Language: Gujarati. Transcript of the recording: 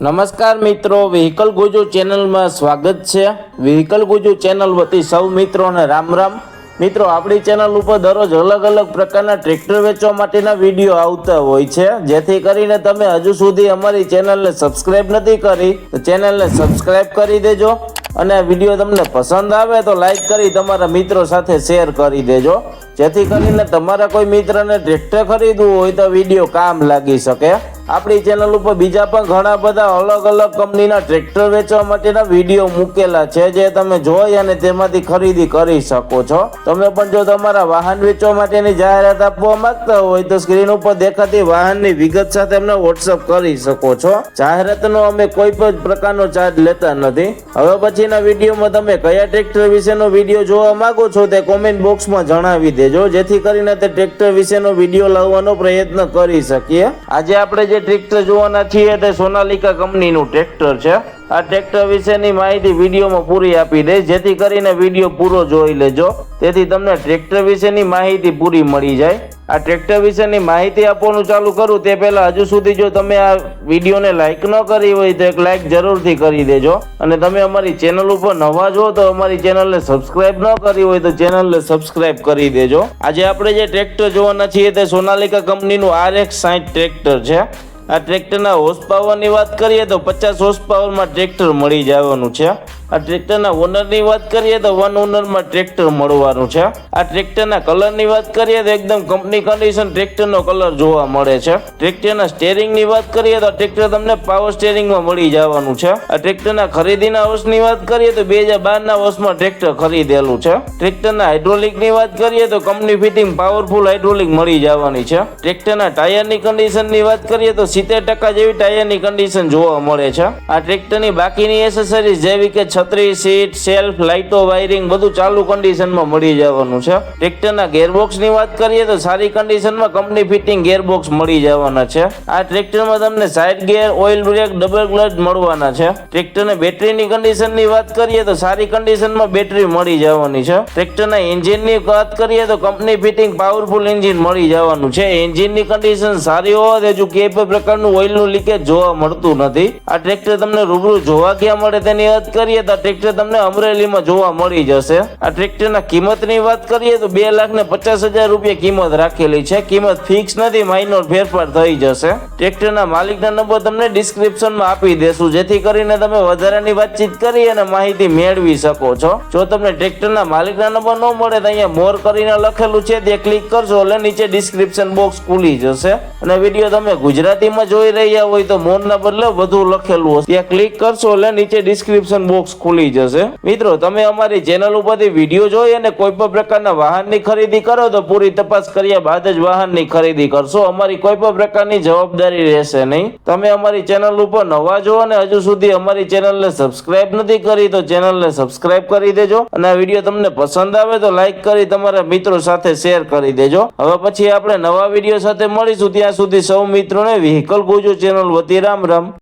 નમસ્કાર મિત્રો વ્હીકલ ગુજુ ચેનલમાં સ્વાગત છે. વ્હીકલ ગુજુ ચેનલ વતી સૌ મિત્રોને રામ રામ. મિત્રો, આપણી ચેનલ ઉપર દરરોજ અલગ અલગ પ્રકારના ટ્રેક્ટર વેચવા માટેના વીડિયો આવતા હોય છે. જેથી કરીને તમે હજુ સુધી અમારી ચેનલને સબસ્ક્રાઇબ નથી કરી, તો ચેનલને સબસ્ક્રાઇબ કરી દેજો. અને વીડિયો તમને પસંદ આવે તો લાઈક કરી તમારા મિત્રો સાથે શેર કરી દેજો. જેથી કરીને તમારા કોઈ મિત્રને ટ્રેક્ટર ખરીદવું હોય તો વીડિયો કામ લાગી શકે. આપણી ચેનલ ઉપર બીજા પણ ઘણા બધા અલગ અલગ કંપનીના ટ્રેક્ટર વેચવા માટેના વીડિયો મૂકેલા છે, જે તમે જોઈ અને તેમાંથી ખરીદી કરી શકો છો. તમે પણ જો તમારા વાહન વેચવા માટેની જાહેરાત આપવા માંગતા હોય તો સ્ક્રીન ઉપર દેખાતી વાહનની વિગત સાથે અમને વોટ્સઅપ કરી શકો છો. જાહેરાતનો અમે કોઈ પણ પ્રકારનો ચાર્જ લેતા નથી. હવે પછીના વિડીયોમાં તમે કયા ટ્રેક્ટર વિશેનો વીડિયો જોવા માંગો છો તે કોમેન્ટ બોક્સમાં જણાવી દેજો, જેથી કરીને તે ટ્રેક્ટર વિશેનો વીડિયો લાવવાનો પ્રયત્ન કરી શકીએ. આજે આપણે જે ટ્રેક્ટર જોવાના છીએ તે સોનાલિકા કંપનીનું ટ્રેક્ટર છે. આ ટ્રેક્ટર વિશેની માહિતી વિડીયોમાં પૂરી આપી દઈશ જેથી કરીને વીડિયો પૂરો જોઈ લેજો. તેથી તમને ટ્રેક્ટર વિશેની માહિતી પૂરી મળી જાય. આ ટ્રેક્ટર વિશેની માહિતી આપવાનું ચાલુ કરું તે પહેલાં હજુ સુધી જો તમે આ વિડીયોને લાઇક ન કરી હોય તો એક લાઇક જરૂરથી કરી દેજો. અને તમે અમારી ચેનલ ઉપર નવા જો તો અમારી ચેનલને સબસ્ક્રાઇબ ન કરી હોય તો ચેનલને સબસ્ક્રાઇબ કરી દેજો. આજે આપણે જે ટ્રેક્ટર જોવાના છીએ તે સોનાલિકા કંપનીનું આર એક્સ સાઠ ટ્રેક્ટર છે. આ ટ્રેક્ટરના હોર્સ પાવરની વાત કરીએ તો પચાસ હોર્સ પાવરમાં ટ્રેક્ટર મળી જવાનું છે. આ ટ્રેક્ટરના ઓનરની વાત કરીએ તો વન ઓનરમાં ટ્રેક્ટર મળવાનું છે. આ ટ્રેક્ટરના કલરની વાત કરીએ તો એકદમ કંપની કન્ડિશન ટ્રેક્ટરનો કલર જોવા મળે છે. ટ્રેક્ટરના સ્ટેરિંગની વાત કરીએ તો ટ્રેક્ટર તમને પાવર સ્ટેરિંગમાં મળી જવાનું છે. આ ટ્રેક્ટરના ખરીદીના વર્ષની વાત કરીએ તો બે હજાર બારના વર્ષમાં ટ્રેક્ટર ખરીદેલું છે. ટ્રેક્ટરના હાઇડ્રોલિકની વાત કરીએ તો કંપની ફિટિંગ પાવરફુલ હાઇડ્રોલિક મળી જવાની છે. ટ્રેક્ટરના ટાયરની કન્ડિશનની વાત કરીએ તો સિત્તેર ટકા જેવી ટાયરની કન્ડિશન જોવા મળે છે. આ ટ્રેક્ટરની બાકીની એસેસરીઝ જેવી કે છત્રી, સીટ, સેલ્ફ, લાઇટો, વાયરિંગ, બધું ચાલુ કન્ડિશનમાં મળી જવાનું છે. ટ્રેક્ટરના ગેરબોક્સની વાત કરીએ તો સારી કન્ડિશનમાં કંપની ફિટિંગ ગેરબોક્સ મળી જવાના છે. આ ટ્રેક્ટરમાં તમને side gear oil brake double clutch મળવાના છે. ટ્રેક્ટરને બેટરીની કન્ડિશનની વાત કરીએ તો સારી કન્ડિશનમાં બેટરી મળી જવાની છે. ટ્રેક્ટરના એન્જિનની વાત કરીએ તો કંપની ફિટિંગ પાવરફુલ એન્જિન મળી જવાનું છે. એન્જિનની કન્ડિશન સારી હોવાથી હજુ કોઈ પ્રકારનું ઓઇલનું લીકેજ જોવા મળતું નથી. આ ટ્રેક્ટર તમને રૂબરૂ જોવા ક્યાં મળે તેની વાત કરીએ આ ટ્રેક્ટર તમને અમરેલીમાં જોવા મળી જશે. આ ટ્રેક્ટરના કિંમતની વાત કરીએ તો બે લાખ ને પચાસ હજાર રૂપિયા કિંમત રાખેલી છે. કિંમત ફિક્સ નથી માઇનોર ફેરફાર થઈ જશે. ટ્રેક્ટરના માલિકના નંબર તમને ડિસ્ક્રિપ્શનમાં આપી દેશું, જેથી કરીને તમે વધારાની વાતચીત કરી અને માહિતી મેળવી શકો છો. જો તમને ટ્રેક્ટરના માલિકના નંબર ન મળે તો અહીંયા મોર કરીને લખેલું છે તે ક્લિક કરશો એટલે નીચે ડિસ્ક્રિપ્શન બોક્સ ખુલી જશે. અને વીડિયો તમે ગુજરાતીમાં જોઈ રહ્યા હોય તો મોરના બદલે વધુ લખેલું હશે. ત્યાં ક્લિક કરશો એટલે નીચે ડિસ્ક્રિપ્શન બોક્સ ખુલી જશે. મિત્રો, તમે અમારી ચેનલ ઉપરથી વીડિયો જોઈ અને કોઈ પણ પ્રકારના વાહનની ખરીદી કરો તો પૂરી તપાસ કર્યા બાદ જ વાહનની ખરીદી કરશો. અમારી કોઈ પણ પ્રકારની જવાબદારી રહેશે નહીં. તમે અમારી ચેનલ ઉપર નવા જો અને હજુ સુધી અમારી ચેનલને સબસ્ક્રાઇબ નથી કરી તો ચેનલને સબસ્ક્રાઇબ કરી દેજો અને આ વીડિયો તમને પસંદ આવે તો લાઈક કરી તમારા મિત્રો સાથે શેર કરી દેજો. હવે પછી આપણે નવા વીડિયો સાથે મળીશું. ત્યાં સુધી સૌ મિત્રોને વ્હીકલ ગુજો ચેનલ વતી રામ રામ.